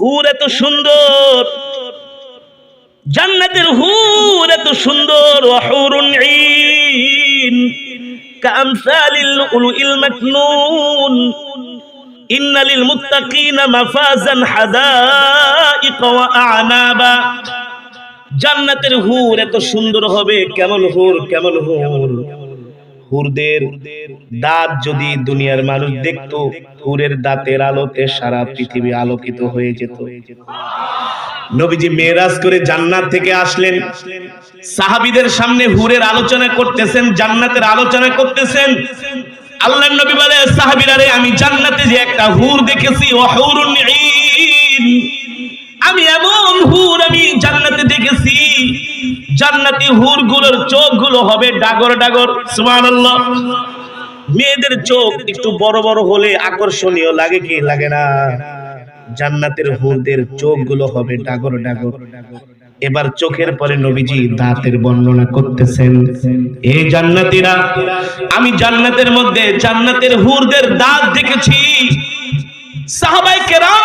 হুর এত সুন্দর। জান্নাতের হুর এত সুন্দর। ওয়াহুরুন ঈন কামসালিল লুলুইল মাকনুন। ইন্না লিল মুত্তাকিনা মাফাজান হাদাইক ওয়া আ'নাবা। জান্নাতের হুর এত সুন্দর হবে। কেমন হুর কেমন হুর। হুরদের দাঁত যদি দুনিয়ার মানুষ দেখতো, হুরের দাঁতের আলোতে সারা পৃথিবী আলোকিত হয়ে যেত। নবীজি মেরাজ করে জান্নাত থেকে আসলেন। সাহাবীদের সামনে হুরের আলোচনা করতেছেন, জান্নাতের আলোচনা করতেছেন। আল্লাহর নবী বলে আমি জান্নাতে যে একটা হুর দেখেছি আমি এমন জান্নাতি হুরগুলোর চোখগুলো হবে ডাগর ডাগর, সুবহানাল্লাহ। মেয়েদের চোখ একটু বড় বড় হলে আকর্ষণীয় লাগে কি লাগে না? জান্নাতের হুরদের চোখগুলো হবে ডাগর ডাগর। এবার চোখের পরে নবীজি দাঁতের বর্ণনা করতেছেন এই জান্নাতীরা, আমি জান্নাতের মধ্যে জান্নাতের হুরদের দাঁত দেখেছি। সাহাবাই কেরাম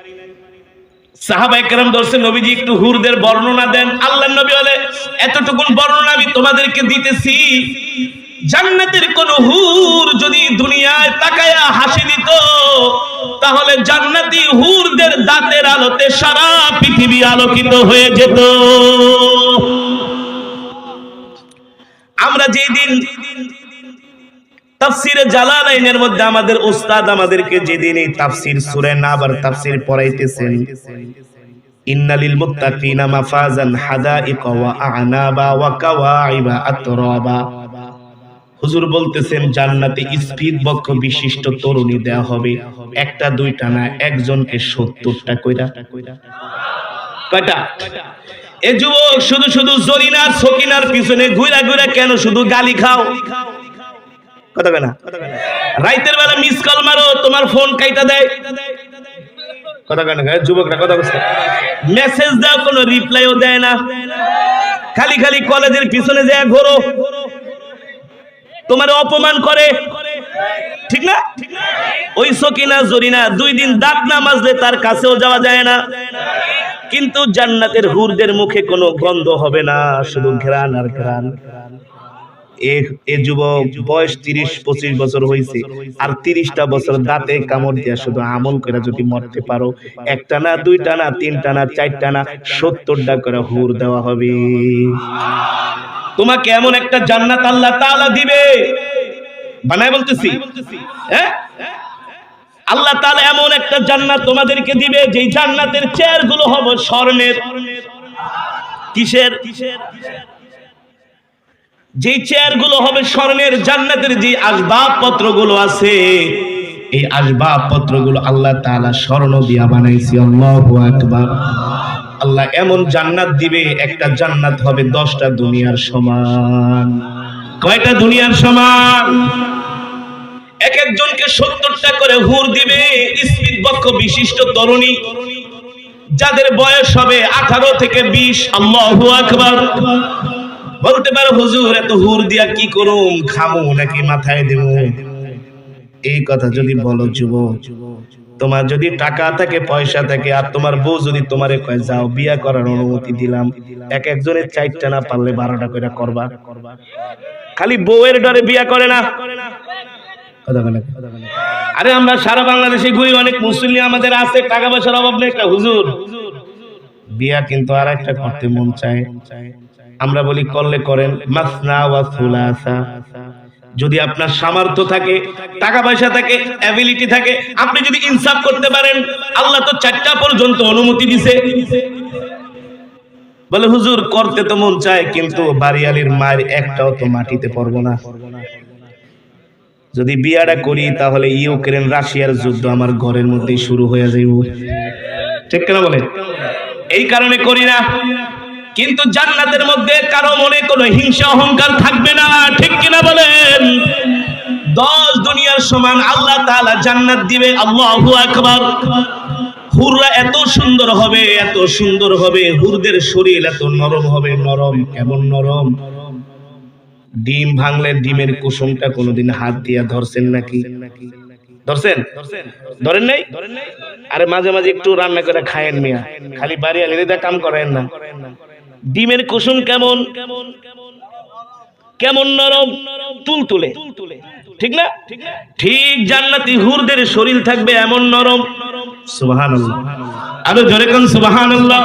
সাহাবাই কেরাম দর্শে নবীজি, একটু হুরদের বর্ণনা দেন। আল্লাহ নবী বর্ণনা আমি তোমাদেরকে দিতেছি। জান্নাতের কোন হুর যদি দুনিয়ায় তাকায়া হাসি দিত, তাহলে জান্নাতি হুরদের দাঁতের আলোতে সারা পৃথিবী আলোকিত হয়ে যেত। আমরা যেই দিন তাফসিরে জালালাইনের মধ্যে আমাদের উস্তাদ আমাদেরকে এই তাফসির তাফসির পড়াইতেছেন। ইন্নালিল মুত্তাকিনা মাফাজান ওয়া আ'নাবা ওয়া কাওয়াইবা আতরাবা। হুজুর বলতেছেন, জান্নাতে স্পিড বক্ষ বিশিষ্ট তরুণী দেয়া হবে। একটা, দুইটা না, একজনকে সত্তরটা কইরা। কয়টা? এ যুবক, শুধু শুধু জরিনার, সকিনার পিছনে ঘুরা ঘুরা কেন শুধু গালি খাও? কথা না? রাইতের বেলা মিস কল মারো, তোমার ফোন কাইটা দেয়। যুবকরা মেসেজ কোনো রিপ্লাইও দেয় না। খালি খালি কলেজের পিছনে যায় ঘোরো। তোমার অপমান করে। ঠিক না? ওই সকিনা, জরিনা দুই দিন দাঁত না মাজলে তার কাছেও যাওয়া যায় না। কিন্তু জান্নাতের হুরদের মুখে কোনো গন্ধ হবে না, শুধু ঘ্রাণ আর এ যুবক বয়স তিরিশ, পঁচিশ বছর হয়েছে আর তিরিশটা বছর দাঁতে কামড় দিয়া শুধু আমল করে যদি মরতে পারো, একটা না, দুইটা না, তিনটা না, চারটা না, সত্তরটা করে হুর দেওয়া হবে। তোমাকে এমন একটা জান্নাত আল্লাহ তাআলা দিবে। বানায় বলতেছি। হ্যাঁ? আল্লাহ তাআলা এমন একটা জান্নাত তোমাদেরকে দিবে, যেই জান্নাতের চেয়ারগুলো হবে স্বর্ণের। কিসের? যেই চেয়ারগুলো হবে স্বর্ণের জান্নাতের যে আসবাব পত্রগুলো আছে, এই আসবাব পত্রগুলো আল্লাহ তাআলা স্বর্ণ দিয়া বানাইছি। আল্লাহু আকবার। আল্লাহ এমন জান্নাত দিবে, একটা জান্নাত হবে দশটা দুনিয়ার সমান। কয়টা দুনিয়ার সমান? এক একজনকে সত্তরটা করে হুর দিবে, স্মিত বক্ষ বিশিষ্ট তরুণী। যাদের বয়স হবে আঠারো থেকে বিশ, আল্লাহু আকবার। বলতে পারো, হুজুর, এত হুর দিয়া কি করুম? খামু, নাকি মাথায় দেব? এই কথা যদি বলো যুবক, তোমার যদি টাকা থাকে, পয়সা থাকে, আর তোমার বউ যদি তোমারে কয়, যাও, বিয়া করার অনুমতি দিলাম। এক একজনের চারটা না পারলে বারোটা করে করবা। খালি বউয়ের ডরে বিয়া করে না। আরে আমরা সারা বাংলাদেশে ঘুরি, অনেক মুসলিম আমাদের আছে, টাকা পয়সার অভাব নেই একটা, হুজুর। বিয়া কিন্তু আর একটা করতে মন চায়। আমরা বলি, করলে করেন। মাসনা ওয়া সুলাসা। যদি আপনার সামর্থ্য থাকে, টাকা পয়সা থাকে অ্যাবিলিটি থাকে, আপনি যদি ইনসাফ করতে পারেন, আল্লাহ তো চারটা পর্যন্ত অনুমতি দিছে। বলে, হুজুর, করতে তো মন চায়, কিন্তু বাড়িয়ালির মায়ের একটাও তো মাটিতে পড়ব না। যদি বিয়াটা করি, তাহলে ইউক্রেন রাশিয়ার যুদ্ধ আমার ঘরের মধ্যেই শুরু হয়ে যাইব। ঠিক কেনা বলে এই কারণে করি না। কিন্তু জান্নাতের মধ্যে কারও মনে কোনো হিংসা, অহংকার থাকবে না। ঠিক কিনা বলেন? দশ দুনিয়ার সমান আল্লাহ তাআলা জান্নাত দিবে। আল্লাহু আকবার। হুররা এত সুন্দর হবে, এত সুন্দর হবে। হুরদের শরীর এত নরম হবে। নরম, কেমন নরম? ডিম ভাঙলে ডিমের কুসুমটা কোনোদিন হাত দিয়া ধরছেন নাকি? ধরছেন? ধরেন নাই? আরে মাঝে মাঝে একটু রান্না করে খায়েন মিয়া। খালি বাড়ি আলিদা কাম করেন না। ডিমের কুসুম কেমন? কেমন নরম? তুল তুলে ঠিক না? ঠিক জান্নাতি হুরদের শরীর থাকবে এমন নরম। সুবহানাল্লাহ। আরও জোরে কোন সুবহানাল্লাহ।